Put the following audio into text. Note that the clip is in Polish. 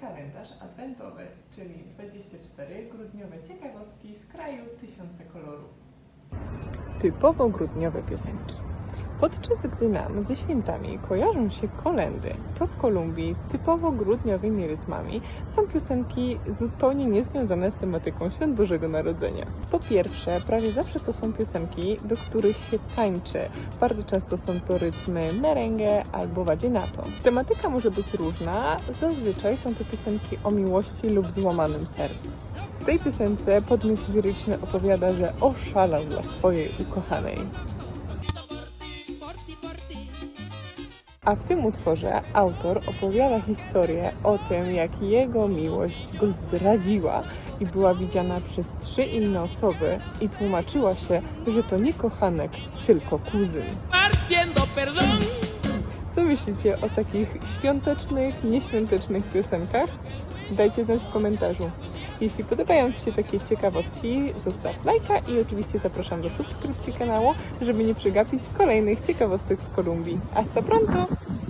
kalendarz adwentowy, czyli 24 grudniowe ciekawostki z kraju tysiące kolorów. Typowo grudniowe piosenki. Podczas gdy nam ze świętami kojarzą się kolendy, to w Kolumbii typowo grudniowymi rytmami są piosenki zupełnie niezwiązane z tematyką Świąt Bożego Narodzenia. Po pierwsze, prawie zawsze to są piosenki, do których się tańczy. Bardzo często są to rytmy merengue albo vallenato. Tematyka może być różna, zazwyczaj są to piosenki o miłości lub złamanym sercu. W tej piosence podmiot liryczny opowiada, że oszalał dla swojej ukochanej. A w tym utworze autor opowiada historię o tym, jak jego miłość go zdradziła i była widziana przez trzy inne osoby i tłumaczyła się, że to nie kochanek, tylko kuzyn. Co myślicie o takich świątecznych, nieświątecznych piosenkach? Dajcie znać w komentarzu. Jeśli podobają Ci się takie ciekawostki, zostaw lajka i oczywiście zapraszam do subskrypcji kanału, żeby nie przegapić kolejnych ciekawostek z Kolumbii. Hasta pronto!